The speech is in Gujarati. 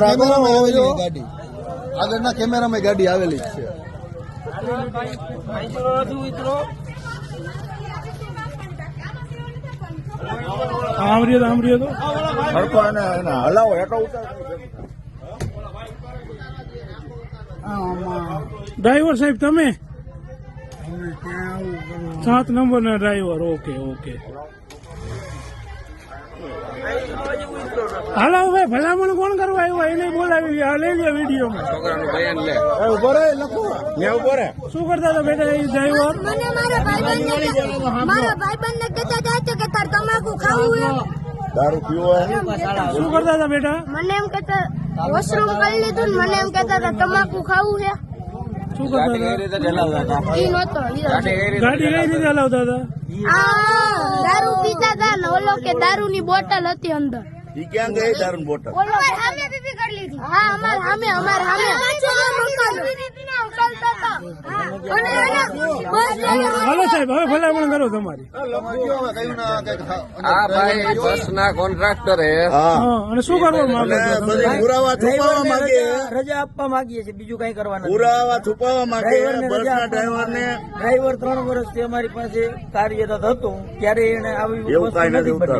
કેમેરામાં આવેલી ગાડી. આગળના કેમેરામાં ગાડી આવેલી છે. આમ રહ્યો તો. હરકો એને એને હલાવો હેઠો ઉતાર. ડ્રાઈવર સાહેબ તમે? સાત નંબર ના ડ્રાઈવર ઓકે ઓકે. હાલો ભાઈ ભલામણ કોણ કરવા આવ્યું? એને બોલાવી લઈ લે વિડીયોમાં. ઊભો રે લખો. ને ઊભો રે શું કરતા હતા બેટા એ ડ્રાઈવર મને મારા ભાઈબંધને મારા ભાઈબંધને કહેતા હતા કે તાર તમાકુ ખાવું હે. દારૂ પીવો હે. શું કરતા હતા બેટા? મને એમ કહેતા વોશરૂમ કરી લીધું ને મને એમ કહેતા હતા તમાકુ ખાવું હે. શું કરતા હતા? ગાડી કઈ રીતે હલાવતા હતા? ને ઓલો કે દારૂની બોટલ હતી અંદર. ઈ ક્યાં ગઈ દારૂ બોટલ? ઓલો સામે પીપી કરી લીધી. હા અમાર સામે અમાર સામે અને એને હાલો સાહેબ હવે ભલામણ કરો તમારી. આ ભાઈ બસ ના કોન્ટ્રાક્ટર હે. હા. હા અને શું કરવા માંગે પુરાવા છુપાવવા માંગે. રજા આપવા માંગીએ છીએ બીજું કઈ કરવાનું પુરાવા છુપાવવા માંગે. આપવા ડ્રાઈવરને. ડ્રાઈવર ત્રણ વર્ષથી અમારી પાસે કાર્યરત હતો ત્યારે એને આવી એવું કઈ નથી બસ.